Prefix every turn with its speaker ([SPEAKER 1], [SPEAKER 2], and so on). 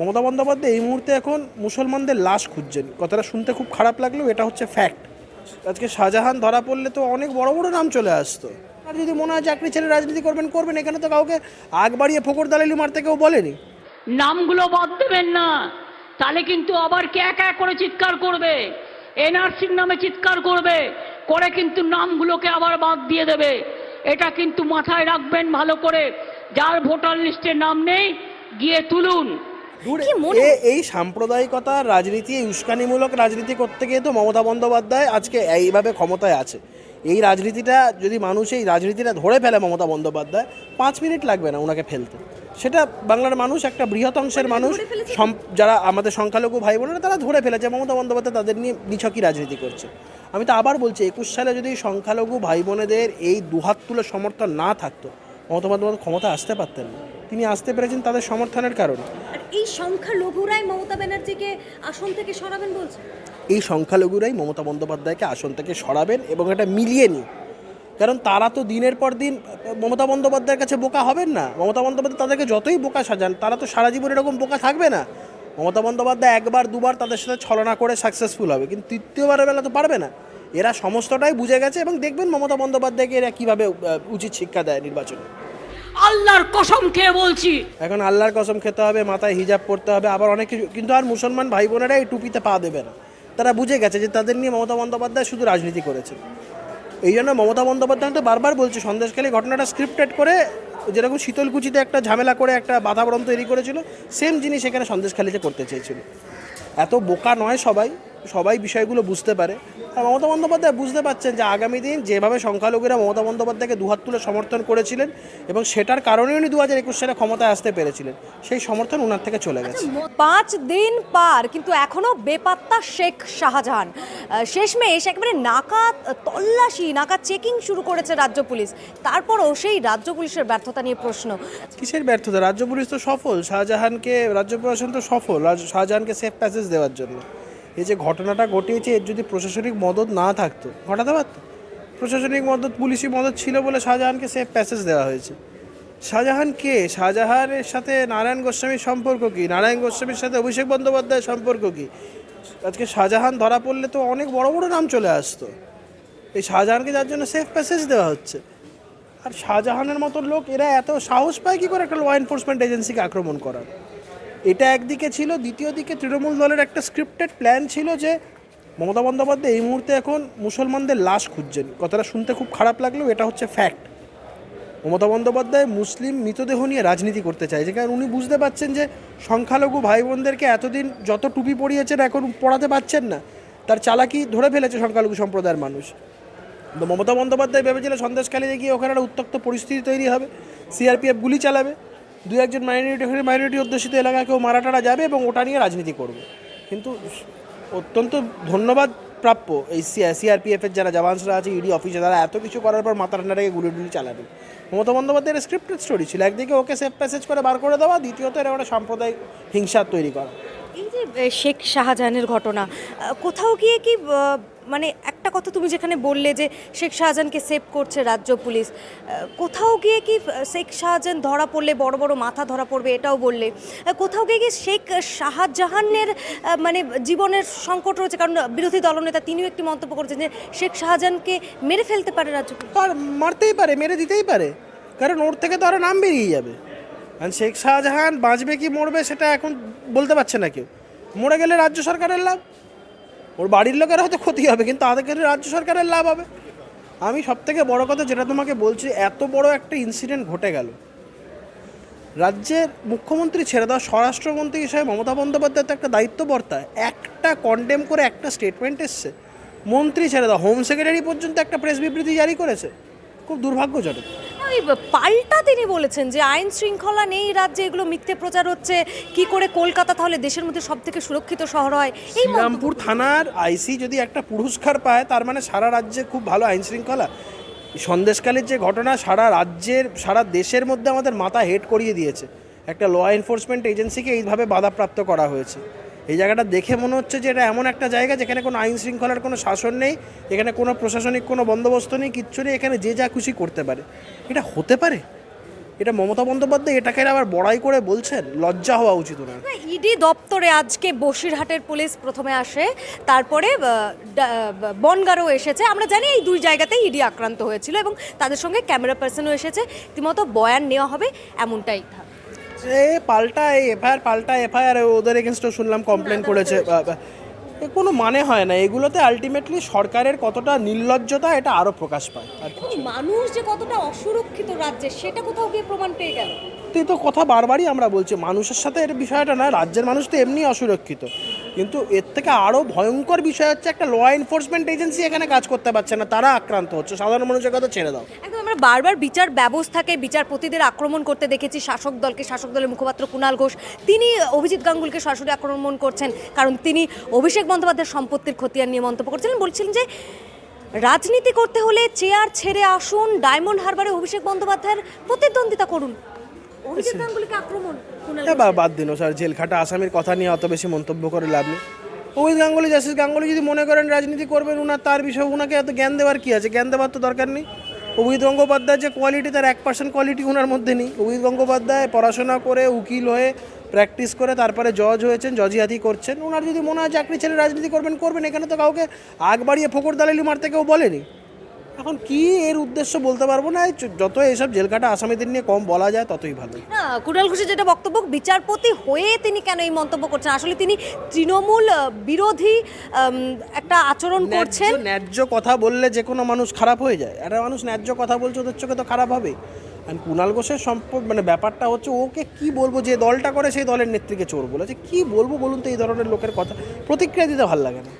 [SPEAKER 1] মমতা বন্দ্যোপাধ্যায় এই মুহূর্তে এখন মুসলমানদের লাশ খুঁজছেন। কথাটা শুনতে খুব খারাপ লাগলেও এটা হচ্ছে ফ্যাক্ট আজকে শাহজাহান ধরা পড়লে তো অনেক বড় বড় নাম চলে আসতো। আর যদি মনে হয় চাকরি ছেড়ে রাজনীতি করবেন করবেন, এখানে তো কাউকে আগ বাড়িয়ে ফোকর দালালি মারতে কেউ বলেনি।
[SPEAKER 2] নামগুলো বাদ দেবেন না। তাহলে কিন্তু আবার কে একা করে চিৎকার করবে? এনআরসির নামে চিৎকার করবে। করে কিন্তু নামগুলোকে আবার বাদ দিয়ে দেবে। এটা কিন্তু মাথায় রাখবেন ভালো করে। যার ভোটার লিস্টে নাম নেই, গিয়ে তুলুন।
[SPEAKER 1] এই সাম্প্রদায়িকতা রাজনীতি উস্কানিমূলক রাজনীতি করতে গিয়ে তো মমতা বন্দ্যোপাধ্যায় আজকে এইভাবে ক্ষমতায় আছে। এই রাজনীতিটা যদি মানুষ এই রাজনীতিটা ধরে ফেলে মমতা বন্দ্যোপাধ্যায় পাঁচ মিনিট লাগবে না ওনাকে ফেলতে। সেটা বাংলার মানুষ একটা বৃহৎ অংশের মানুষ
[SPEAKER 3] ধরে
[SPEAKER 1] যারা আমাদের সংখ্যালঘু ভাই বোনেরা তারা ধরে ফেলেছে মমতা বন্দ্যোপাধ্যায় তাদের নিয়ে নিছকই রাজনীতি করছে। আমি তো আবার বলছি একুশ সালে যদি সংখ্যালঘু ভাই বোনেদের এই দুহাত তুলে সমর্থন না থাকতো মমতা বন্দ্যোপাধ্যায় ক্ষমতা আসতে পারতেন না। তিনি আসতে পেরেছেন তাদের সমর্থনের কারণে।
[SPEAKER 3] এই সংখ্যালঘুরাই মমতা ব্যানার্জিকে আসন থেকে সরাবেন বলছে
[SPEAKER 1] এই সংখ্যালঘুরাই মমতা বন্দ্যোপাধ্যায়কে আসন থেকে সরাবেন এবং এটা মিলিয়ে নিন। কারণ তারা তো দিনের পর দিন মমতা বন্দ্যোপাধ্যায়ের কাছে বোকা হবেন না। মমতা বন্দ্যোপাধ্যায় তাদেরকে যতই বোকা সাজান তারা তো সারা জীবন এরকম বোকা থাকবে না। মমতা বন্দ্যোপাধ্যায় একবার দুবার তাদের সাথে ছলনা করে সাকসেসফুল হবে কিন্তু তৃতীয়বারের বেলা তো পারবে না। এরা সমস্তটাই বুঝে গেছে এবং দেখবেন মমতা বন্দ্যোপাধ্যায়কে এরা কীভাবে উচিত শিক্ষা দেয় নির্বাচনে।
[SPEAKER 2] আল্লাহর কসম খেয়ে বলছি।
[SPEAKER 1] এখন আল্লাহর কসম খেতে হবে, মাথায় হিজাব পড়তে হবে, আবার অনেক কিছু কিন্তু আর মুসলমান ভাই বোনেরা এই টুপিতে পা দেবে না। তারা বুঝে গেছে যে তাদের নিয়ে মমতা বন্দ্যোপাধ্যায় শুধু রাজনীতি করেছে এই জন্য মমতা বন্দ্যোপাধ্যায় তো বারবার বলছে, সন্দেশখালী ঘটনাটা স্ক্রিপ্টেড করে যেরকম শীতলকুচিতে একটা ঝামেলা করে একটা বাতাবরণ তৈরি করেছিল সেম জিনিস এখানে সন্দেশখালীতে করতে চেয়েছিল। এত বোকা নয় সবাই। সবাই বিষয়গুলো বুঝতে পারে। আর মমতা বন্দ্যোপাধ্যায় বুঝতে পারছেন যে আগামী দিন যেভাবে সংখ্যালঘুরা মমতা বন্দ্যোপাধ্যায়কে দুহাত তুলে সমর্থন করেছিলেন এবং সেটার কারণে উনি দু হাজার একুশ সালে ক্ষমতায় আসতে পেরেছিলেন সেই সমর্থন ওনার থেকে চলে গেছে।
[SPEAKER 3] পাঁচ দিন পার কিন্তু এখনও বেপাত্তা শেখ শাহজাহান। শেষমেশ একেবারে নাকা তল্লাশি নাকা চেকিং শুরু করেছে রাজ্য পুলিশ। তারপরও সেই রাজ্য পুলিশের ব্যর্থতা নিয়ে প্রশ্ন।
[SPEAKER 1] কিসের ব্যর্থতা? রাজ্য পুলিশ তো সফল। শাহজাহানকে রাজ্য প্রশাসন তো সফল। শাহজাহানকে সেফ প্যাসেজ দেওয়ার জন্য। এই যে ঘটনাটা ঘটিয়েছে, এর যদি প্রশাসনিক মদত না থাকতো, ঘটাতে পারতো? প্রশাসনিক মদত, পুলিশি মদত ছিল বলে শাহজাহানকে সেফ প্যাসেজ দেওয়া হয়েছে। শাহজাহান কে? শাহজাহানের সাথে নারায়ণ গোস্বামীর সম্পর্ক কি? নারায়ণ গোস্বামীর সাথে অভিষেক বন্দ্যোপাধ্যায়ের সম্পর্ক কি? আজকে শাহজাহান ধরা পড়লে তো অনেক বড় বড় নাম চলে আসতো। এই শাহজাহানকে যার জন্য সেফ প্যাসেজ দেওয়া হচ্ছে। আর শাহজাহানের মতো লোক, এরা এত সাহস পায় কি করে একটা ল এনফোর্সমেন্ট এজেন্সিকে আক্রমণ করার? এটা একদিকে ছিল, দ্বিতীয় দিকে তৃণমূল দলের একটা স্ক্রিপ্টেড প্ল্যান ছিল যে মমতা বন্দ্যোপাধ্যায় এই মুহূর্তে এখন মুসলমানদের লাশ খুঁজছেন। কথাটা শুনতে খুব খারাপ লাগলেও এটা হচ্ছে ফ্যাক্ট মমতা বন্দ্যোপাধ্যায় মুসলিম মৃতদেহ নিয়ে রাজনীতি করতে চাইছে। কারণ উনি বুঝতে পারছেন যে সংখ্যালঘু ভাই বোনদেরকে এতদিন যত টুপি পরিয়েছেন এখন পড়াতে পারছেন না। তার চালাকি ধরে ফেলেছে সংখ্যালঘু সম্প্রদায়ের মানুষ। মমতা বন্দ্যোপাধ্যায় ভেবেছিল সন্দেশখালীতে গিয়ে ওখানে একটা উত্তক্ত পরিস্থিতি তৈরি হবে। সিআরপিএফ গুলি চালাবে। দু একজন মাইনরিটি ওখানে মাইনরিটি অধ্যুষিত এলাকায় কেউ মারাটারা যাবে এবং ওটা নিয়ে রাজনীতি করবে। কিন্তু অত্যন্ত ধন্যবাদ প্রাপ্য এই সিআরপিএফের যারা জওয়ানসরা আছে ইডি অফিসে তারা এত কিছু করার পর মাথা ঠান্ডাটাকে গুলি টুলি চালাবে মমতা বন্দ্যোপাধ্যায়ের স্ক্রিপ্টেড স্টোরি ছিল, একদিকে ওকে সেফ প্যাসেজ করে বার করে দেওয়া, দ্বিতীয়ত এরা একটা সাম্প্রদায়িক হিংসা তৈরি করা।
[SPEAKER 3] এই যে শেখ শাহজাহানের ঘটনা কোথাও গিয়ে কি মানে মানে একটা কথা তুমি যেখানে বললে যে শেখ শাহজাহানকে সেভ করছে রাজ্য পুলিশ কোথাও গিয়ে কি শেখ শাহজাহান ধরা পড়লে বড় বড় মাথা ধরা পড়বে এটাও বললে কোথাও গিয়ে কি শেখ শাহজাহানের মানে জীবনের সংকট রয়েছে? কারণ বিরোধী দলনেতা তিনিও একটি মন্তব্য করেছেন যে শেখ শাহজাহানকে মেরে ফেলতে পারে রাজ্য
[SPEAKER 1] মারতেই পারে, মেরে দিতেই পারে। কারণ ওর থেকে তো আরও নাম বেরিয়ে যাবে। কারণ শেখ শাহজাহান বাঁচবে কি, মরবে সেটা এখন বলতে পারছে না কেউ। মরে গেলে রাজ্য সরকারের লাভ। ওর বাড়ির লোকের হয়তো ক্ষতি হবে, কিন্তু তাদের রাজ্য সরকারের লাভ হবে। আমি সব থেকে বড় কথা যেটা তোমাকে বলছি, এত বড় একটা ইনসিডেন্ট ঘটে গেল। রাজ্যের মুখ্যমন্ত্রী ছেড়ে দেওয়া স্বরাষ্ট্রমন্ত্রী হিসেবে মমতা বন্দ্যোপাধ্যায় তো একটা দায়িত্ববর্তা। একটা কন্ডেম করে একটা স্টেটমেন্ট এসছে। মন্ত্রী ছেড়ে দাও হোম সেক্রেটারি পর্যন্ত একটা প্রেস বিবৃতি জারি করেছে। খুব দুর্ভাগ্যজনক।
[SPEAKER 3] ওই পাল্টা তিনি বলেছেন যে আইন শৃঙ্খলা নেই রাজ্যে এগুলো মিথ্যে প্রচার হচ্ছে কি করে কলকাতা তাহলে দেশের মধ্যে সব থেকে সুরক্ষিত শহর হয়? এই
[SPEAKER 1] শ্রীরামপুর থানার আইসি যদি একটা পুরস্কার পায় তার মানে সারা রাজ্যে খুব ভালো আইন শৃঙ্খলা। সন্দেশকালের যে ঘটনা সারা রাজ্যের সারা দেশের মধ্যে আমাদের মাথা হেড করিয়ে দিয়েছে। একটা ল এনফোর্সমেন্ট এজেন্সিকে এইভাবে বাধাপ্রাপ্ত করা হয়েছে। এই জায়গাটা দেখে মনে হচ্ছে যে এটা এমন একটা জায়গা যেখানে কোনো আইন শৃঙ্খলার কোনো শাসন নেই, এখানে কোনো প্রশাসনিক কোনো বন্দোবস্ত নেই, কিচ্ছু নেই, এখানে যে যা খুশি করতে পারে। এটা হতে পারে? এটা মমতা বন্দ্যোপাধ্যায় এটাকে আবার বড়াই করে বলছেন? লজ্জা হওয়া উচিত ওনার।
[SPEAKER 3] ইডি দপ্তরে আজকে বসিরহাটের পুলিশ প্রথমে আসে, তারপরে বনগাঁও এসেছে। আমরা জানি এই দুই জায়গাতেই ইডি আক্রান্ত হয়েছিল এবং তাদের সঙ্গে ক্যামেরা পার্সনও এসেছে। রীতিমতো বয়ান নেওয়া হবে, এমনটাই
[SPEAKER 1] এ পাল্টা এই এফআইআর পাল্টা এফআইআর ওদের এগেনস্টও শুনলাম কমপ্লেন করেছে। কোনো মানে হয় না। এগুলোতে আলটিমেটলি সরকারের কতটা নির্লজ্জতা এটা আরও প্রকাশ পায়। আর
[SPEAKER 3] মানুষ যে কতটা অসুরক্ষিত রাজ্যে সেটা কোথাও গিয়ে প্রমাণ পেয়ে গেল।
[SPEAKER 1] তুই তো কথা বারবারই আমরা বলছি মানুষের সাথে এর বিষয়টা না রাজ্যের মানুষ তো এমনি অসুরক্ষিত। কিন্তু এর থেকে আরও ভয়ঙ্কর বিষয় হচ্ছে একটা ল এনফোর্সমেন্ট এজেন্সি এখানে কাজ করতে পারছে না তারা আক্রান্ত হচ্ছে। সাধারণ মানুষের কথা ছেড়ে দাও।
[SPEAKER 3] বারবার বিচার ব্যবস্থাকে বিচারপতিদের আক্রমণ করতে দেখেছি। শাসক দলকে শাসক দলের মুখপাত্র কুণাল ঘোষ। তিনি অভিজিৎ গাঙ্গুলকে সরাসরি আক্রমণ করছেন কারণ তিনি অভিষেক বন্দ্যোপাধ্যায়ের সম্পত্তির খতিয়ান নিয়ে মন্তব্য করছিলেন। বলছিলেন যে রাজনীতি করতে হলে চেয়ার ছেড়ে আসুন ডায়মন্ড হারবারে অভিষেক বন্দ্যোপাধ্যায়ের প্রতিদ্বন্দ্বিতা করুন। অভিজিৎ গাঙ্গুলিকে আক্রমণ
[SPEAKER 1] বাদ দিন স্যার জেল খাটা আসামির কথা নিয়ে অত বেশি মন্তব্য করে লাভ নেই। অভিত গাঙ্গুলি জাস্টিস গাঙ্গুলি যদি মনে করেন রাজনীতি করবেন উনার তার বিষয়ে উনাকে এত জ্ঞান দেওয়ার কি আছে? জ্ঞান দেওয়ার তো দরকার নেই। অভিজিৎ গঙ্গোপাধ্যায় যে কোয়ালিটি তার এক পার্সেন্ট কোয়ালিটি ওনার মধ্যে নেই। অভিজিৎ গঙ্গোপাধ্যায় পড়াশোনা করে উকিল হয়ে প্র্যাকটিস করে তারপরে জজ হয়েছেন জজিয়াতি করছেন। ওনার যদি মনে হয় চাকরি ছেলে রাজনীতি করবেন করবেন। এখানে তো কাউকে আগ বাড়িয়ে ফোকর দালালি মারতে কেউ বলেনি। এখন কি এর উদ্দেশ্য বলতে পারব না? যত এইসব জেলখাটা আসামিদের নিয়ে কম বলা যায় ততই ভালো।
[SPEAKER 3] না কুণাল ঘোষের যেটা বক্তব্য বিচারপতি হয়ে তিনি কেন এই মন্তব্য করছেন? আসলে তিনি তৃণমূল বিরোধী একটা আচরণ করছেন।
[SPEAKER 1] ন্যায্য কথা বললে যে কোনো মানুষ খারাপ হয়ে যায়। একটা মানুষ ন্যায্য কথা বলছে ওদের চোখে তো খারাপ হবে। কুণাল ঘোষের সম্পর্ক মানে ব্যাপারটা হচ্ছে ওকে কি বলব? যে দলটা করে সেই দলের নেত্রীকে চোর বলেছে। কি বলব বলুন তো এই ধরনের লোকের কথা? প্রতিক্রিয়া দিতে ভালো লাগে না।